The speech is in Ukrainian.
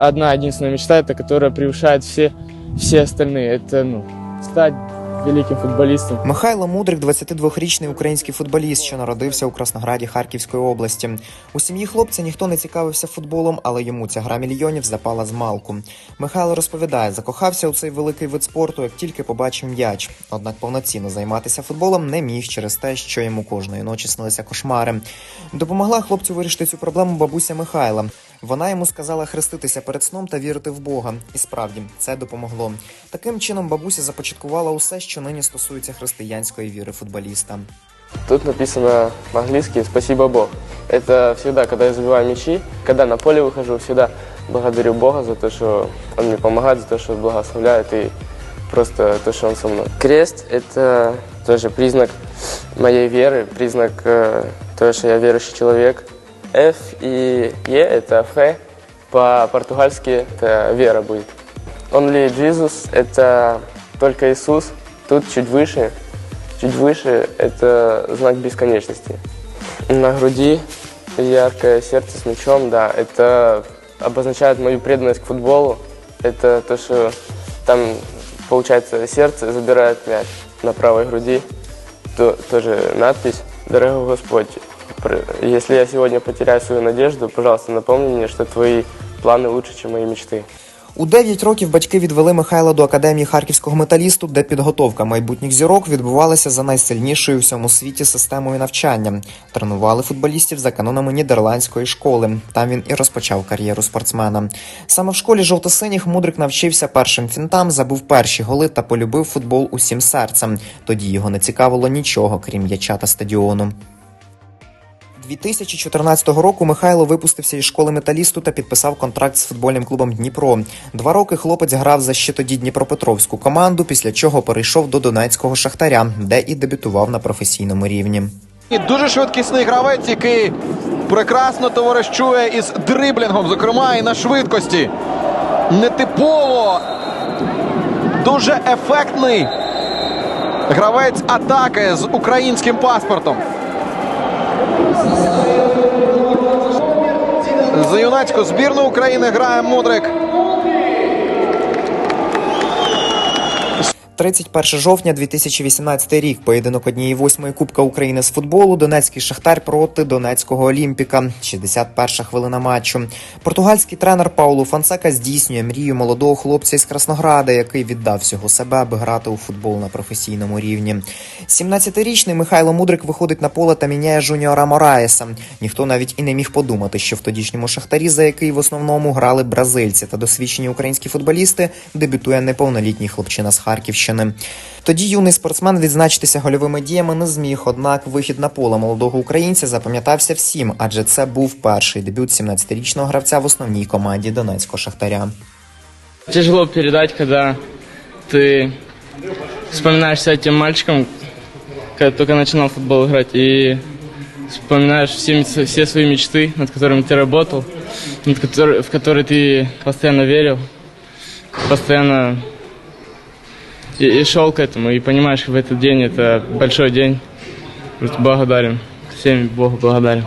одна единственная мечта, это которая превышает все, все остальные. Это ну, стать великим футболистом. Михайло Мудрик, 22-річний український футболіст, що народився у Краснограді Харківської області. У сім'ї хлопця ніхто не цікавився футболом, але йому ця гра мільйонів запала з малку. Михайло розповідає, закохався у цей великий вид спорту, як тільки побачив м'яч. Однак повноцінно займатися футболом не міг через те, що йому кожної ночі снилися кошмари. Допомогла хлопцю вирішити цю проблему бабуся Михайла. Вона йому сказала хреститися перед сном та вірити в Бога. І справді це допомогло. Таким чином бабуся започаткувала усе, що нині стосується християнської віри футболіста. Тут написано по-английски «Спасибо Бог». Это всегда, когда я забиваю мячи, когда на поле выхожу, всегда благодарю Бога за то, что Он мне помогает, за то, что благословляет и просто то, что Он со мной. Крест – это тоже признак моей веры, признак э, того, что я верующий человек. F и E – это «фе», по-португальски это «вера» будет. Only Jesus – это только Иисус, тут чуть выше, чуть выше – это знак бесконечности. На груди яркое сердце с мячом, да, это обозначает мою преданность к футболу. Это то, что там, получается, сердце забирает мяч на правой груди. То, тоже надпись «Дорогой Господь, если я сегодня потеряю свою надежду, пожалуйста, напомни мне, что твои планы лучше, чем мои мечты». У 9 років батьки відвели Михайла до академії харківського металісту, де підготовка майбутніх зірок відбувалася за найсильнішою у всьому світі системою навчання. Тренували футболістів за канонами нідерландської школи. Там він і розпочав кар'єру спортсмена. Саме в школі жовто-синіх мудрик навчився першим фінтам, забув перші голи та полюбив футбол усім серцем. Тоді його не цікавило нічого, крім м'яча та стадіону. 2014 року Михайло випустився із школи металісту та підписав контракт з футбольним клубом Дніпро. Два роки хлопець грав за ще тоді Дніпропетровську команду, після чого перейшов до Донецького шахтаря, де і дебютував на професійному рівні. І дуже швидкісний гравець, який прекрасно товаришує із дриблінгом, зокрема і на швидкості. Нетипово, дуже ефектний гравець атаки з українським паспортом. За юнацьку збірну України грає Мудрик. 31 жовтня 2018 рік. Поєдинок однієї восьмої Кубка України з футболу. Донецький шахтар проти Донецького Олімпіка. 61 хвилина матчу. Португальський тренер Паулу Фансека здійснює мрію молодого хлопця із Краснограда, який віддав всього себе, аби грати у футбол на професійному рівні. 17-річний Михайло Мудрик виходить на поле та міняє Жуніора Мораєса. Ніхто навіть і не міг подумати, що в тодішньому шахтарі, за який в основному грали бразильці та досвідчені українські футболісти, дебютує неповнолітній хлопчина з Харківщини. Тоді юний спортсмен відзначитися гольовими діями не зміг, однак вихід на поле молодого українця запам'ятався всім, адже це був перший дебют 17-річного гравця в основній команді Донецького шахтаря. Тяжело передать, когда ты вспоминаешься этим мальчиком, когда только начинал в футбол играть, и вспоминаешь все, все свои мечты, над которыми ты работал, над который- в которые ты постоянно верил, постоянно и, и шел к этому, и понимаешь, в этот день это большой день. Просто благодарен, всем Богу благодарен.